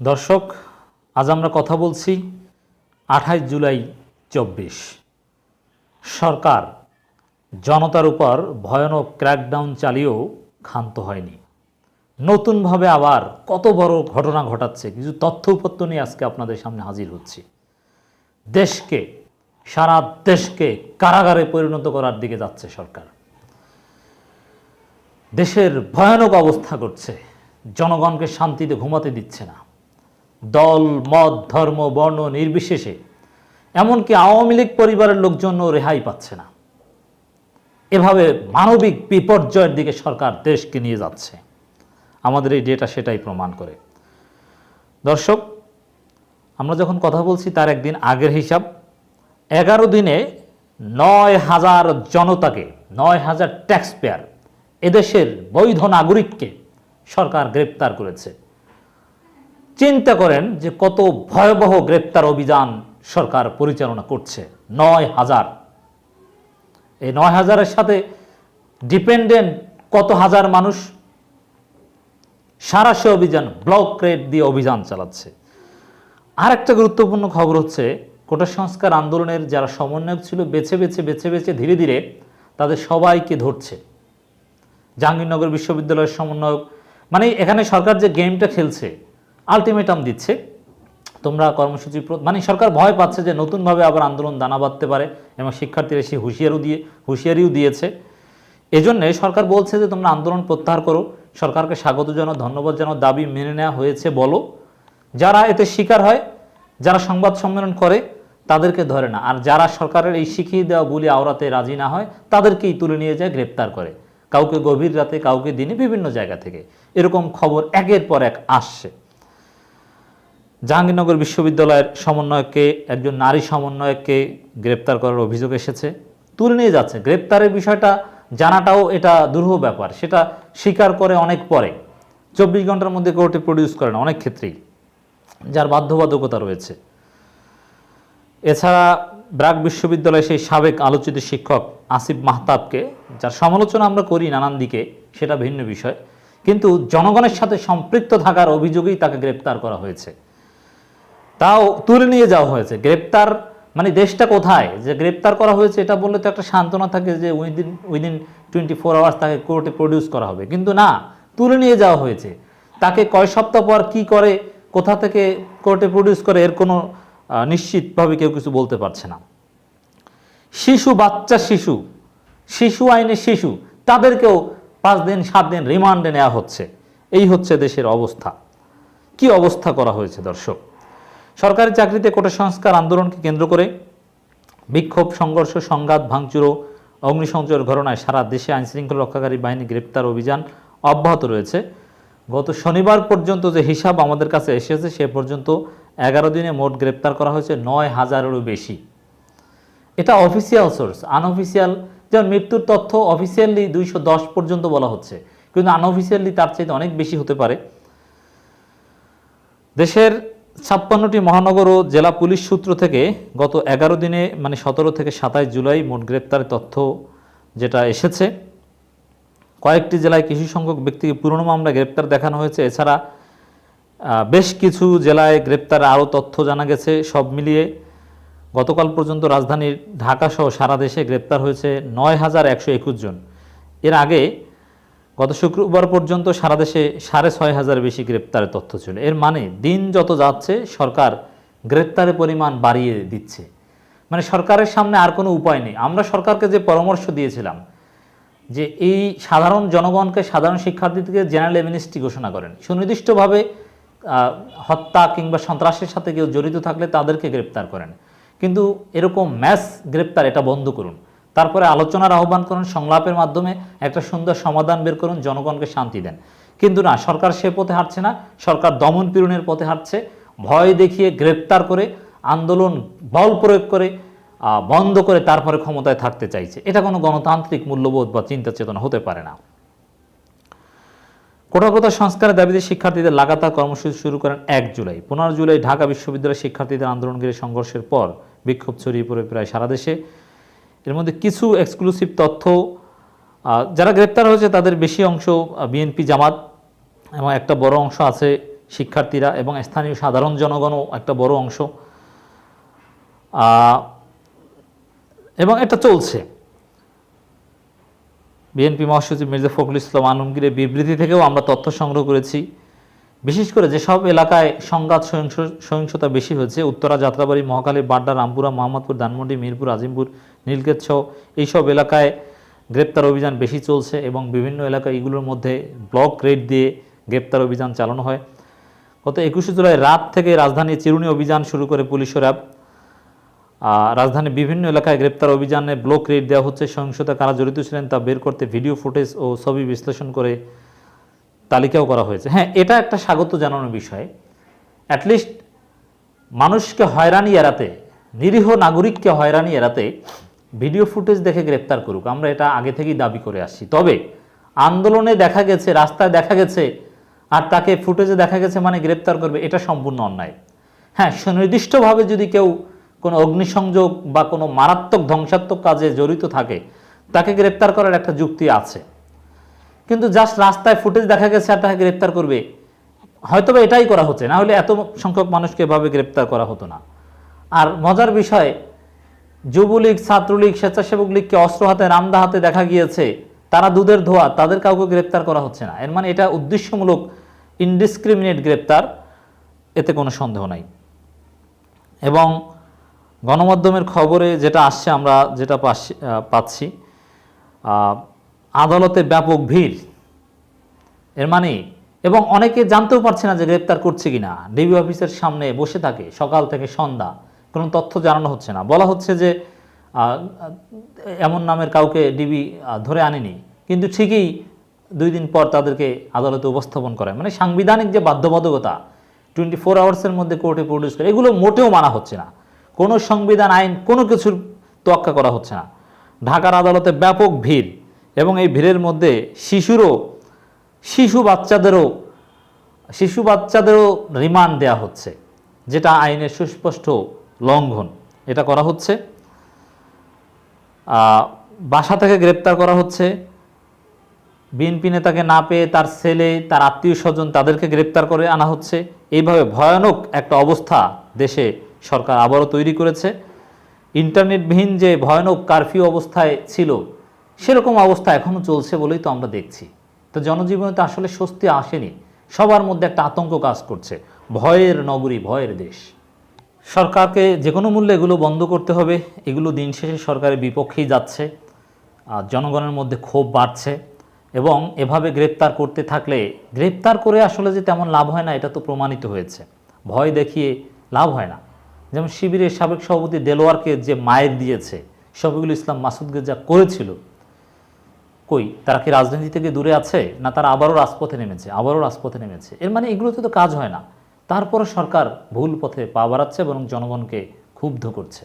দর্শক, আজ আমরা কথা বলছি আঠাইশ জুলাই চব্বিশ। সরকার জনতার উপর ভয়ানক ক্র্যাকডাউন চালিয়েও ক্ষান্ত হয়নি। নতুনভাবে আবার কত বড় ঘটনা ঘটাচ্ছে, কিছু তথ্য উপত্য নিয়ে আজকে আপনাদের সামনে হাজির হচ্ছি। দেশকে, সারা দেশকে কারাগারে পরিণত করার দিকে যাচ্ছে সরকার। দেশের ভয়ানক অবস্থা করছে জনগণকে শান্তিতে ঘুমাতে দিচ্ছে না। দল, মত, ধর্ম, বর্ণ নির্বিশেষে। এমনকি আওয়ামী লীগ পরিবারের লোকজনও রেহাই পাচ্ছে না। এভাবে মানবিক বিপর্যয়ের দিকে সরকার দেশকে নিয়ে যাচ্ছে। আমাদের এই ডেটা সেটাই প্রমাণ করে। দর্শক, আমরা যখন কথা বলছি তার একদিন আগের হিসাব। এগারো দিনে নয় হাজার জনতাকে, নয় হাজার ট্যাক্স পেয়ার এদেশের বৈধ নাগরিককে সরকার গ্রেপ্তার করেছে। চিন্তা করেন যে কত ভয়াবহ গ্রেপ্তার অভিযান সরকার পরিচালনা করছে। নয় হাজার। এই নয় হাজারের সাথে ডিপেন্ডেন্ট কত হাজার মানুষ সারাশে অভিযান, ব্লক রেট দিয়ে অভিযান চালাচ্ছে। আর একটা গুরুত্বপূর্ণ খবর হচ্ছে, কোটা সংস্কার আন্দোলনের যারা সমন্বয়ক ছিল, বেছে বেছে বেছে বেছে, ধীরে ধীরে তাদের সবাইকে ধরছে। জাহাঙ্গীরনগর বিশ্ববিদ্যালয়ের সমন্বয়ক মানে এখানে সরকার যে গেমটা খেলছে আলটিমেটাম দিচ্ছে। তোমরা কর্মসূচি মানে সরকার ভয় পাচ্ছে যে নতুনভাবে আবার আন্দোলন দানা বাঁধতে পারে এবং শিক্ষার্থীরা সে হুঁশিয়ারও দিয়ে হুঁশিয়ারিও দিয়েছে। এজন্যে সরকার বলছে যে তোমরা আন্দোলন প্রত্যাহার করো। সরকারকে স্বাগত জানাও, ধন্যবাদ জানাও, দাবি মেনে নেওয়া হয়েছে বলো। যারা এতে শিকার হয়, যারা সংবাদ সম্মেলন করে, তাদেরকে ধরে না। আর যারা সরকারের এই শিখিয়ে দেওয়া বলি আওড়াতে রাজি না হয়, তাদেরকেই তুলে নিয়ে যায়, গ্রেপ্তার করে। কাউকে গভীর রাতে, কাউকে দিনে বিভিন্ন জায়গা থেকে। এরকম খবর একের পর এক আসছে। জাহাঙ্গীরনগর বিশ্ববিদ্যালয়ের সমন্বয়ককে, একজন নারী সমন্বয়ককে গ্রেপ্তার করার অভিযোগ এসেছে। তুলে নিয়ে যাচ্ছে। গ্রেপ্তারের বিষয়টা জানাটাও এটা দুরূহ ব্যাপার। সেটা স্বীকার করে অনেক পরে। চব্বিশ ঘণ্টার মধ্যে কোর্টে প্রডিউস করে না, অনেক ক্ষেত্রেই। যার বাধ্যবাধকতা রয়েছে। এছাড়া ব্রাক বিশ্ববিদ্যালয়ে সেই সাবেক আলোচিত শিক্ষক আসিফ মাহতাবকে, যার সমালোচনা আমরা করি নানান দিকে, সেটা ভিন্ন বিষয়। কিন্তু জনগণের সাথে সম্পৃক্ত থাকার অভিযোগেই তাকে গ্রেপ্তার করা হয়েছে। তাও তুলে নিয়ে যাওয়া হয়েছে। গ্রেপ্তার মানে দেশটা কোথায়? যে গ্রেপ্তার করা হয়েছে, এটা বললে তো একটা সান্ত্বনা থাকে যে within within twenty four hours তাকে কোর্টে প্রডিউস করা হবে। কিন্তু না, তুলে নিয়ে যাওয়া হয়েছে। তাকে কয় সপ্তাহ পর কি করে, কোথা থেকে কোর্টে প্রডিউস করে, এর কোনো নিশ্চিতভাবে কেউ কিছু বলতে পারছে না। শিশু, বাচ্চা শিশু শিশু আইনে শিশু, তাদেরকেও পাঁচ দিন, সাত দিন রিমান্ডে নেওয়া হচ্ছে। এই হচ্ছে দেশের অবস্থা। কি অবস্থা করা হয়েছে, দর্শক? সরকারি চাকরিতে কোটা সংস্কার আন্দোলনকে কেন্দ্র করে বিক্ষোভ, সংঘর্ষ, সংঘাত, ভাঙচুর ও অগ্নিসংযোগের ঘটনায় সারা দেশে আইনশৃঙ্খলা রক্ষাকারী বাহিনী গ্রেপ্তার অভিযান অব্যাহত রয়েছে। গত শনিবার পর্যন্ত যে হিসাব আমাদের কাছে এসেছে, সে পর্যন্ত এগারো দিনে মোট গ্রেপ্তার করা হয়েছে নয় হাজারেরও বেশি। এটা অফিসিয়াল সোর্স, আনঅফিসিয়াল, যেমন মৃত্যুর তথ্য অফিসিয়ালি দুইশো দশ পর্যন্ত বলা হচ্ছে, কিন্তু আনঅফিসিয়ালি তার চাইতে অনেক বেশি হতে পারে। দেশের ছাপ্পান্নটি মহানগর ও জেলা পুলিশ সূত্র থেকে গত এগারো দিনে মানে সতেরো থেকে সাতাশ জুলাই মোট গ্রেপ্তারের তথ্য যেটা এসেছে। কয়েকটি জেলায় কিছু সংখ্যক ব্যক্তিকে পুরনো মামলা গ্রেপ্তার দেখানো হয়েছে। এছাড়া বেশ কিছু জেলায় গ্রেপ্তার আরও তথ্য জানা গেছে। সব মিলিয়ে গতকাল পর্যন্ত রাজধানীর ঢাকাসহ সারা দেশে গ্রেপ্তার হয়েছে নয় হাজার একশো একুশ জন। এর আগে গত শুক্রবার পর্যন্ত সারা দেশে সাড়ে ছয় হাজার বেশি গ্রেপ্তারের তথ্য ছিল। এর মানে দিন যত যাচ্ছে, সরকার গ্রেপ্তারের পরিমাণ বাড়িয়ে দিচ্ছে। মানে সরকারের সামনে আর কোনো উপায় নেই। আমরা সরকারকে যে পরামর্শ দিয়েছিলাম, যে এই সাধারণ জনগণকে, সাধারণ শিক্ষার্থীদেরকে জেনারেল এমিনিস্ট্রি ঘোষণা করেন। সুনির্দিষ্টভাবে হত্যা কিংবা সন্ত্রাসের সাথে কেউ জড়িত থাকলে তাদেরকে গ্রেপ্তার করেন। কিন্তু এরকম ম্যাস গ্রেপ্তার, এটা বন্ধ করুন। তারপরে আলোচনার আহ্বান করুন, সংলাপের মাধ্যমে একটা সুন্দর সমাধান বের করুন, জনগণকে শান্তি দেন। কিন্তু না, সরকার সে পথে হাঁটছে না, সরকার দমন পীড়নের পথে হাঁটছে, ভয় দেখিয়ে গ্রেপ্তার করে, আন্দোলন বল প্রয়োগ করে বন্ধ করে তারপরে ক্ষমতায় থাকতে চাইছে। এটা কোনো গণতান্ত্রিক মূল্যবোধ বা চিন্তা চেতনা হতে পারে না। কোটাকোটা সংস্কারের দাবিতে শিক্ষার্থীদের লাগাতার কর্মসূচি শুরু করেন এক জুলাই। পনেরো জুলাই ঢাকা বিশ্ববিদ্যালয়ের শিক্ষার্থীদের আন্দোলনকারী সংঘর্ষের পর বিক্ষোভ ছড়িয়ে পড়ে প্রায় সারা দেশে। এর মধ্যে কিছু এক্সক্লুসিভ তথ্য যারা গ্রেপ্তার হয়েছে তাদের বেশি অংশ বিএনপি জামাত এবং একটা বড় অংশ আছে শিক্ষার্থীরা এবং স্থানীয় সাধারণ জনগণও একটা বড় অংশ। এবং এটা চলছে। বিএনপি মহাসচিব মির্জা ফখরুল ইসলাম আলমগীরের বিবৃতি থেকেও আমরা তথ্য সংগ্রহ করেছি। বিশেষ করে যেসব এলাকায় সংঘাত, সহিংস- সহিংসতা বেশি হয়েছে, উত্তরা, যাত্রাবাড়ি মহাকালী বাড্ডা, রামপুরা, মোহাম্মদপুর, ধানমন্ডি, মিরপুর, আজিমপুর নীলক্ষেত এইসব এলাকায় গ্রেপ্তার অভিযান বেশি চলছে এবং বিভিন্ন এলাকায় এগুলোর মধ্যে ব্লক রেড দিয়ে গ্রেপ্তার অভিযান চালানো হয়। গত একুশে জুলাই রাত থেকে রাজধানী চিরুনি অভিযান শুরু করে পুলিশ র্যাব রাজধানীর বিভিন্ন এলাকায় গ্রেপ্তার অভিযানে ব্লক রেড দেওয়া হচ্ছে। সহিংসতা কারা জড়িত ছিলেন তা বের করতে ভিডিও ফুটেজ ও ছবি বিশ্লেষণ করে তালিকাও করা হয়েছে। হ্যাঁ এটা একটা স্বাগত জানানোর বিষয়। অ্যাটলিস্ট মানুষকে হয়রানি এড়াতে, নিরীহ নাগরিককে হয়রানি এড়াতে ভিডিও ফুটেজ দেখে গ্রেপ্তার করুক, আমরা এটা আগে থেকেই দাবি করে আসছি। তবে আন্দোলনে দেখা গেছে, রাস্তায় দেখা গেছে, আর তাকে ফুটেজে দেখা গেছে মানে গ্রেপ্তার করবে, এটা সম্পূর্ণ অন্যায়। হ্যাঁ সুনির্দিষ্টভাবে যদি কেউ কোনো অগ্নিসংযোগ বা কোনো মারাত্মক ধ্বংসাত্মক কাজে জড়িত থাকে, তাকে গ্রেপ্তার করার একটা যুক্তি আছে। কিন্তু জাস্ট রাস্তায় ফুটেজ দেখা গেছে আর তাকে গ্রেপ্তার করবে হয়তো এটাই করা হচ্ছে, না হলে এত সংখ্যক মানুষকে এভাবে গ্রেপ্তার করা হতো না। আর মজার বিষয় যুবলীগ, ছাত্রলীগ, স্বেচ্ছাসেবক লীগকে অস্ত্র হাতে রামদা হাতে দেখা গিয়েছে। তারা দুধের ধোয়া, তাদের কাউকে গ্রেপ্তার করা হচ্ছে না। এর মানে এটা উদ্দেশ্যমূলক ইনডিসক্রিমিনেট গ্রেপ্তার, এতে কোনো সন্দেহ নাই। এবং গণমাধ্যমের খবরে যেটা আসছে, আমরা যেটা পাচ্ছি আদালতে ব্যাপক ভিড়। এর মানে এবং অনেকে জানতেও পারছে না যে গ্রেপ্তার করছে কিনা। ডিবি অফিসের সামনে বসে থাকে, সকাল থেকে সন্ধ্যা। কোনো তথ্য জানানো হচ্ছে না। বলা হচ্ছে যে এমন নামের কাউকে ডিবি ধরে আনেনি। কিন্তু ঠিকই দুই দিন পর তাদেরকে আদালতে উপস্থাপন করে মানে সাংবিধানিক যে বাধ্যবাধকতা টোয়েন্টি ফোর আওয়ার্সের মধ্যে কোর্টে প্রডিউস করে, এগুলো মোটেও মানা হচ্ছে না। কোনো সংবিধান, আইন, কোনো কিছুর তোয়াক্কা করা হচ্ছে না। ঢাকার আদালতে ব্যাপক ভিড় এবং এই ভিড়ের মধ্যে শিশুরও, শিশু বাচ্চাদেরও শিশু বাচ্চাদেরও রিমান্ড দেয়া হচ্ছে, যেটা আইনের সুস্পষ্ট লঙ্ঘন। এটা করা হচ্ছে। বাসা থেকে গ্রেপ্তার করা হচ্ছে। বিএনপি নেতাকে না পেয়ে তার ছেলে, তার আত্মীয় স্বজন তাদেরকে গ্রেপ্তার করে আনা হচ্ছে। এইভাবে ভয়ানক একটা অবস্থা দেশে সরকার আবারও তৈরি করেছে। ইন্টারনেটবিহীন যে ভয়ানক কারফিউ অবস্থায় ছিল, সেরকম অবস্থা এখনও চলছে বলেই তো আমরা দেখছি। তো জনজীবনে তো আসলে স্বস্তি আসেনি। সবার মধ্যে একটা আতঙ্ক কাজ করছে। ভয়ের নগরী, ভয়ের দেশ। সরকারকে যে কোনো মূল্যে এগুলো বন্ধ করতে হবে। এগুলো দিন শেষে সরকারের বিপক্ষেই যাচ্ছে। আর জনগণের মধ্যে ক্ষোভ বাড়ছে এবং এভাবে গ্রেপ্তার করতে থাকলে, গ্রেপ্তার করে আসলে যে তেমন লাভ হয় না, এটা তো প্রমাণিত হয়েছে। ভয় দেখিয়ে লাভ হয় না। যেমন শিবিরের সাবেক সভাপতি দেলোয়ারকে যে মায়ের দিয়েছে, শফিকুল ইসলাম মাসুদকে যা করেছিল, কই, তারা কি রাজনীতি থেকে দূরে আছে? না তারা আবারও রাজপথে নেমেছে, আবারও রাজপথে নেমেছে? এর মানে এগুলোতে তো কাজ হয় না। তারপরে সরকার ভুল পথে পা বাড়াচ্ছে এবং জনগণকে ক্ষুব্ধ করছে।